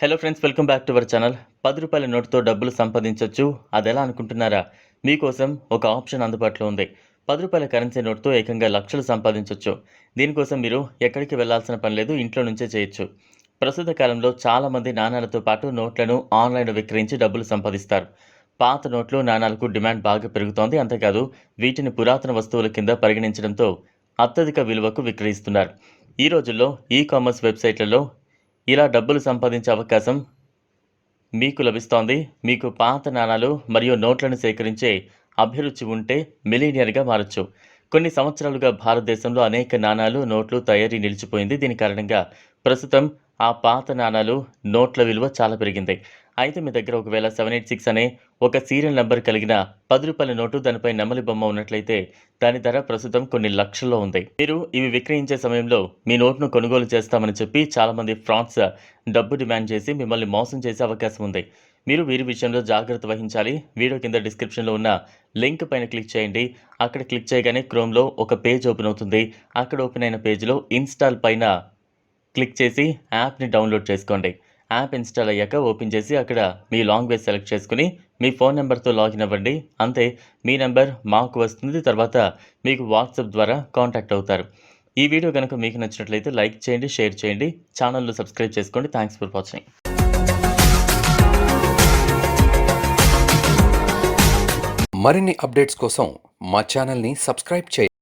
Hello friends welcome back to our channel పది రూపాయల నోటుతో డబ్బులు సంపాదించవచ్చు అది ఎలా అనుకుంటున్నారా? మీకోసం ఒక ఆప్షన్ అందుబాటులో ఉంది. పది రూపాయల కరెన్సీ నోటుతో ఏకంగా లక్షలు సంపాదించవచ్చు దీనికోసం మీరు ఎక్కడికి వెళ్ళాల్సిన పని లేదు ఇంట్లో నుంచే చేయొచ్చు. ప్రస్తుత కాలంలో చాలామంది నాణాలతో పాటు నోట్లను ఆన్లైన్లో విక్రయించి డబ్బులు సంపాదిస్తారు. పాత నోట్లు నాణాలకు డిమాండ్ బాగా పెరుగుతోంది. అంతేకాదు వీటిని పురాతన వస్తువుల కింద పరిగణించడంతో అత్యధిక విలువకు విక్రయిస్తున్నారు. ఈ రోజుల్లో ఈ కామర్స్ వెబ్సైట్లలో ఇలా డబ్బులు సంపాదించే అవకాశం మీకు లభిస్తోంది. మీకు పాత నాణాలు మరియు నోట్లను సేకరించే అభిరుచి ఉంటే మిలీనియర్గా మారచ్చు. కొన్ని సంవత్సరాలుగా భారతదేశంలో అనేక నాణాలు నోట్లు తయారీ నిలిచిపోయింది. దీని కారణంగా ప్రస్తుతం ఆ పాత నాణాలు నోట్ల విలువ చాలా పెరిగింది. అయితే మీ దగ్గర ఒకవేళ సెవెన్ ఎయిట్ సిక్స్ అనే ఒక సీరియల్ నెంబర్ కలిగిన పది రూపాయల నోటు దానిపై నెమలి బొమ్మ ఉన్నట్లయితే దాని ధర ప్రస్తుతం కొన్ని లక్షల్లో ఉంది. మీరు ఇవి విక్రయించే సమయంలో మీ నోట్ను కొనుగోలు చేస్తామని చెప్పి చాలామంది ఫ్రాడ్స్ డబ్బు డిమాండ్ చేసి మిమ్మల్ని మోసం చేసే అవకాశం ఉంది. మీరు వీరి విషయంలో జాగ్రత్త వహించాలి. వీడియో కింద డిస్క్రిప్షన్లో ఉన్న లింక్ పైన క్లిక్ చేయండి. అక్కడ క్లిక్ చేయగానే క్రోమ్లో ఒక పేజ్ ఓపెన్ అవుతుంది. అక్కడ ఓపెన్ అయిన పేజ్లో ఇన్స్టాల్ పైన క్లిక్ చేసి యాప్ని డౌన్లోడ్ చేసుకోండి. యాప్ ఇన్స్టాల్ అయ్యాక ఓపెన్ చేసి అక్కడ మీ లాంగ్వేజ్ సెలెక్ట్ చేసుకుని మీ ఫోన్ నెంబర్తో లాగిన్ అవ్వండి. అంతే మీ నెంబర్ మాకు వస్తుంది తర్వాత మీకు వాట్సాప్ ద్వారా కాంటాక్ట్ అవుతారు. ఈ వీడియో కనుక మీకు నచ్చినట్లయితే లైక్ చేయండి షేర్ చేయండి. ఛానల్ను సబ్స్క్రైబ్ చేసుకోండి. Thanks for watching. మరిన్ని అప్డేట్స్ కోసం మా ఛానల్ని సబ్స్క్రైబ్ చేయండి.